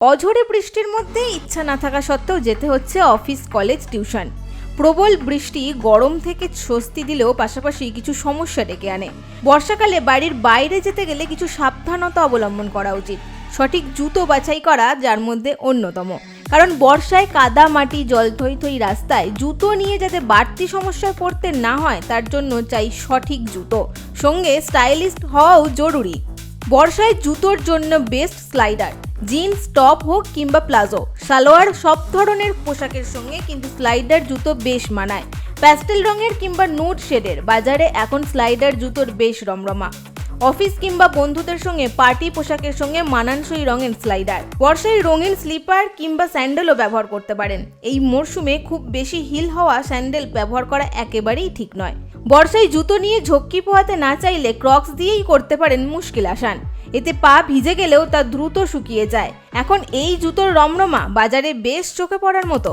অঝরে বৃষ্টির মধ্যে ইচ্ছা না থাকা সত্ত্বেও যেতে হচ্ছে অফিস, কলেজ, টিউশন। প্রবল বৃষ্টি গরম থেকে স্বস্তি দিলেও পাশাপাশি কিছু সমস্যা ডেকে আনে। বর্ষাকালে বাড়ির বাইরে যেতে গেলে কিছু সাবধানতা অবলম্বন করা উচিত। সঠিক জুতো বাছাই করা যার মধ্যে অন্যতম। কারণ বর্ষায় কাদা মাটি, জল থই থই রাস্তায় জুতো নিয়ে যাতে বাড়তি সমস্যায় পড়তে না হয়, তার জন্য চাই সঠিক জুতো। সঙ্গে স্টাইলিস্ট হওয়াও জরুরি। বর্ষায় জুতোর জন্য বেস্ট স্লাইডার। জিন্স, টপ হোক কিংবা প্লাজো। সালোয়ার সব ধরনের পোশাকের সঙ্গে কিন্তু স্লাইডার জুতো বেশ মানায়। প্যাস্টেল রঙের কিংবা নুড শেডের, বাজারে এখন স্লাইডার জুতোর বেশ রমরমা। অফিস কিংবা বন্ধুদের সঙ্গে পার্টি পোশাকের সঙ্গে মানানসই রঙের স্লাইডার। বর্ষায় রঙিন স্লিপার কিংবা স্যান্ডেলও ব্যবহার করতে পারেন। এই মরশুমে খুব বেশি হিল হওয়া স্যান্ডেল ব্যবহার করা একেবারেই ঠিক নয়। বর্ষায় জুতো নিয়ে ঝক্কি পোহাতে না চাইলে ক্রক্স দিয়েই করতে পারেন মুশকিল আসান। এতে পা ভিজে গেলেও তা দ্রুত শুকিয়ে যায়। এখন এই জুতোর রমরমা বাজারে বেশ চোখে পড়ার মতো।